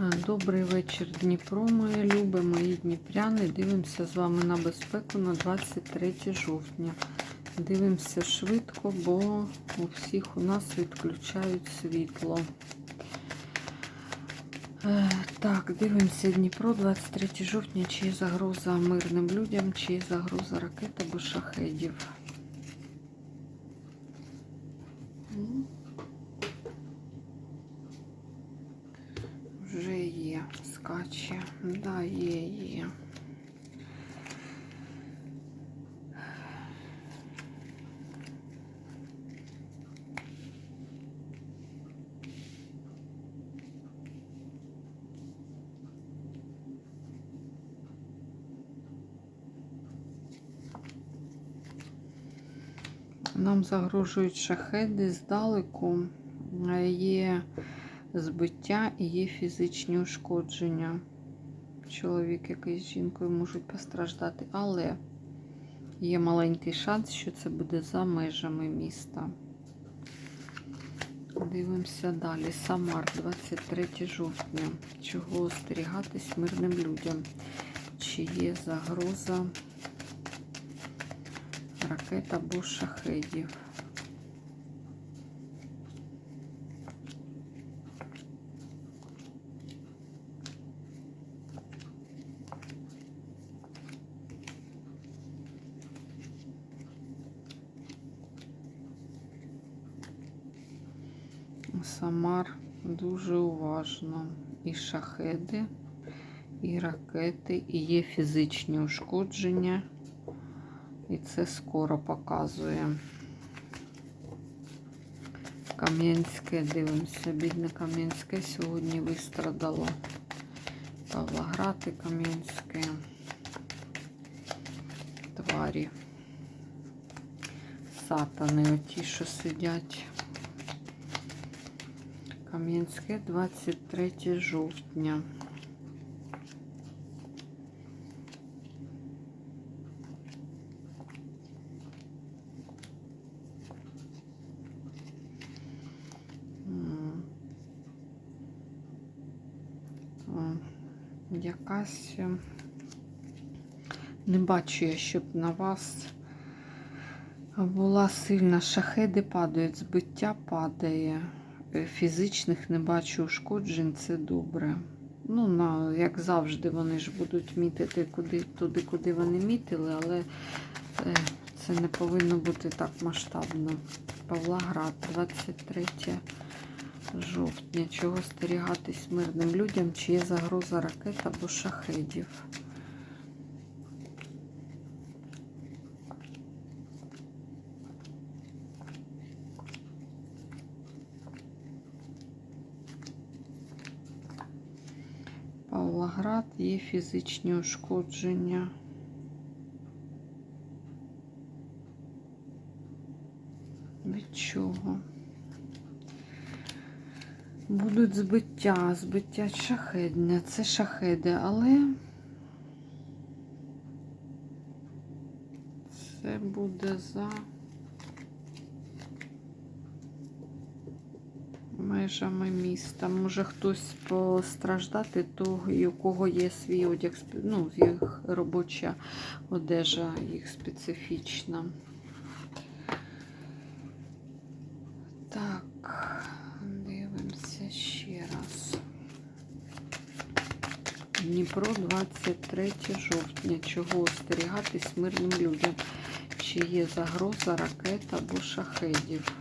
Е, Добрий вечір, Дніпро, моє любе, мої дніпряни. Дивимося з вами на безпеку на 23 жовтня. Дивимося швидко, бо у всіх у нас відключають світло. Е, Так, дивимося Дніпро, 23 жовтня, чи є загроза мирним людям, чи є загроза ракет або шахедів. Є, скаче. Да, є, є. Нам загрожують шахеди здалеку. Е, Є збиття і є фізичні ушкодження. Чоловік якийсь з жінкою можуть постраждати, але є маленький шанс, що це буде за межами міста. Дивимося далі. Самар, 23 жовтня. Чого остерігатись мирним людям? Чи є загроза ракет або шахедів? Самар дуже уважно. І шахеди, і ракети, і є фізичні ушкодження. І це скоро показує. Кам'янське, дивимося, бідне Кам'янське сьогодні вистрадало. Павлоград Кам'янське. Тварі. Сатани, оті, що сидять. Кам'янське 23 жовтня. Якась е, не бачу я, щоб на вас була сильна шахеди падають, збиття падає. Е, Фізичних не бачу ушкоджень, це добре. Ну, на, як завжди, вони ж будуть мітити куди, туди, куди вони мітили, але е, це не повинно бути так масштабно. Павлоград, 23 жовтня. Чого стерігатись мирним людям, чи є загроза ракет або шахедів? Павлоград є фізичні ушкодження. Від чого? Будуть збиття, збиття шахедне. Це шахеди, але це буде за межами міста. Може хтось постраждати, того, у кого є свій одяг, ну, їх робоча одежа, їх специфічна. Так, дивимося ще раз. Дніпро 23 жовтня. Чого остерігатись мирним людям? Чи є загроза ракет або шахедів?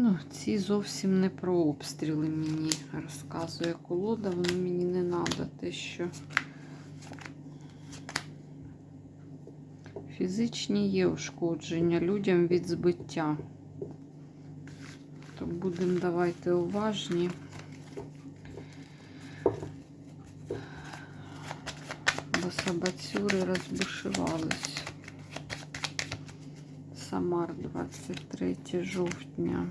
Ну, ці зовсім не про обстріли мені розказує колода, воно мені не треба те, що фізичні є ушкодження людям від збиття. То будемо давайте уважні. Бо собацюри розбушувались. Самар 23 жовтня.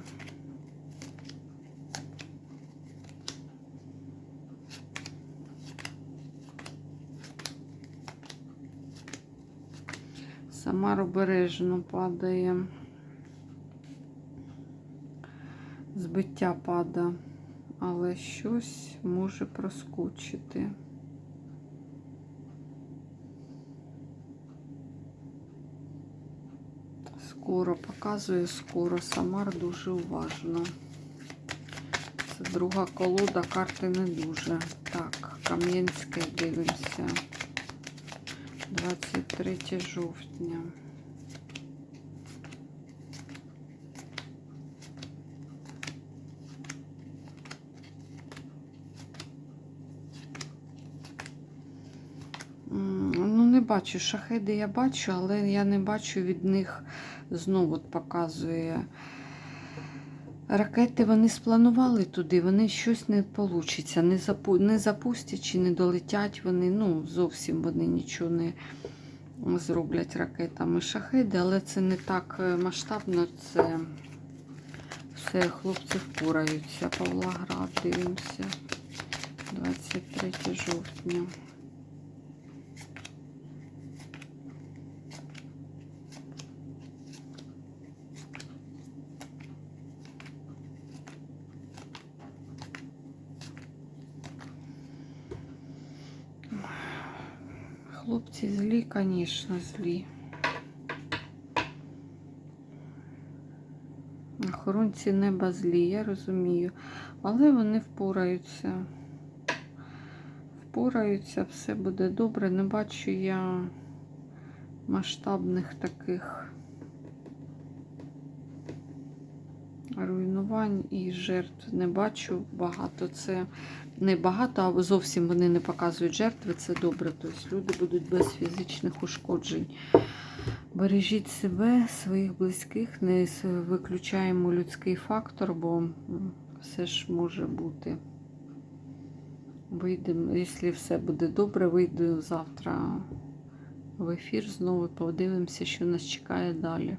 Самар обережно падає. Збиття пада, але щось може проскочити. Скоро показує, скоро Самар дуже уважно. Це друга колода, карти не дуже. Так, Кам'янське дивимося. 23 жовтня. М, Ну, не бачу. Шахеди я бачу, але я не бачу від них знову от показує. Ракети вони спланували туди, вони щось не вийде. Не, запу... не запустять чи не долетять вони. Ну, зовсім вони нічого не зроблять ракетами шахеди, але це не так е, масштабно. Це все хлопці впораються. Павлоград, дивимося. 23 жовтня. Хлопці злі, звісно, злі. Охоронці неба злі, я розумію. Але вони впораються. Впораються, все буде добре. Не бачу я масштабних таких руйнувань і жертв. Не бачу багато. Це не багато, а зовсім вони не показують жертви. Це добре. Тобто люди будуть без фізичних ушкоджень. Бережіть себе, своїх близьких, не виключаємо людський фактор, бо все ж може бути. Вийдемо, якщо все буде добре, вийду завтра в ефір знову, подивимося, що нас чекає далі.